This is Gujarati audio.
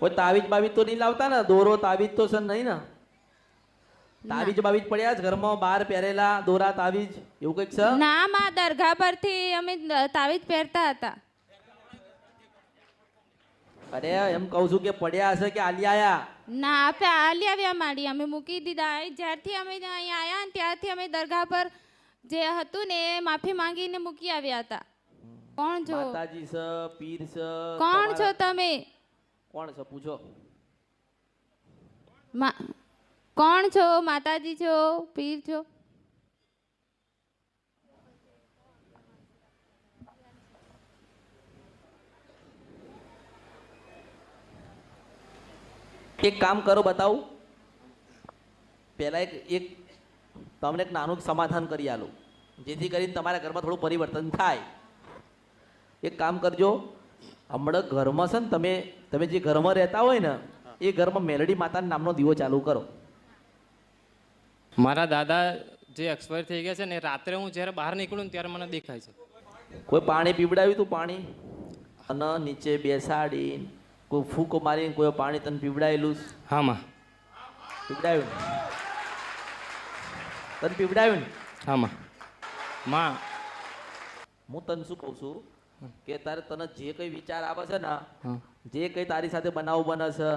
કોઈ તાવીજ બાવીજ તો નહીં લાવતા ને? દોરો તાવીજ તો છે નહીં ને? તાવીજ બાવીજ પડ્યા જ? ઘરમાં બહાર પહેરેલા દોરા તાવીજ? એવું કંઈક છે? ના માં દરગાહ પરથી અમે તાવીજ પહેરતા હતા. અરે એમ કહું છું કે પડ્યા હશે કે આલી આયા? ના આપે આલી આવ્યા માડી. અમે મૂકી દીધા. જ્યારથી અમે અહીંયા આવ્યા ને ત્યારથી અમે દરગાહ પર જે હતું ને માફી માંગીને મૂકી આવ્યા હતા. કોણ છો માતાજી છે પીર છે કોણ છો તમે? કોણ છો? પૂછો. મા કોણ છો? માતાજી છો? પીર છો? એક કામ કરો બતાવું. પહેલાં એક એક તમને એક નાનું સમાધાન કરી આલું. જેથી કરીને તમારા ઘરમાં થોડું પરિવર્તન થાય. એક કામ કરજો. હમણાં ઘરમાં છે ને તમે તમે જે ઘરમાં રહેતા હોય ને એ ઘરમાં મેલડી માતાના નામનો દીવો ચાલુ કરો. મારા દાદા જે એક્સપાયર થઈ ગયા છે ને રાત્રે હું જ્યારે બહાર નીકળું ને ત્યારે મને દેખાય છે. કોઈ પાણી પીવડાવ્યું તું પાણી? અને નીચે બેસાડીને કોઈ ફૂંક મારીને કોઈ પાણી તને પીવડાવેલું છે? હા માં. પીવડાવ્યું? તને પીવડાવ્યું હા માં. માં. હું તને શું કહું છું? કે તારે તને જે કઈ વિચાર આવે છે ને જે કઈ તારી સાથે બનાવ બને છે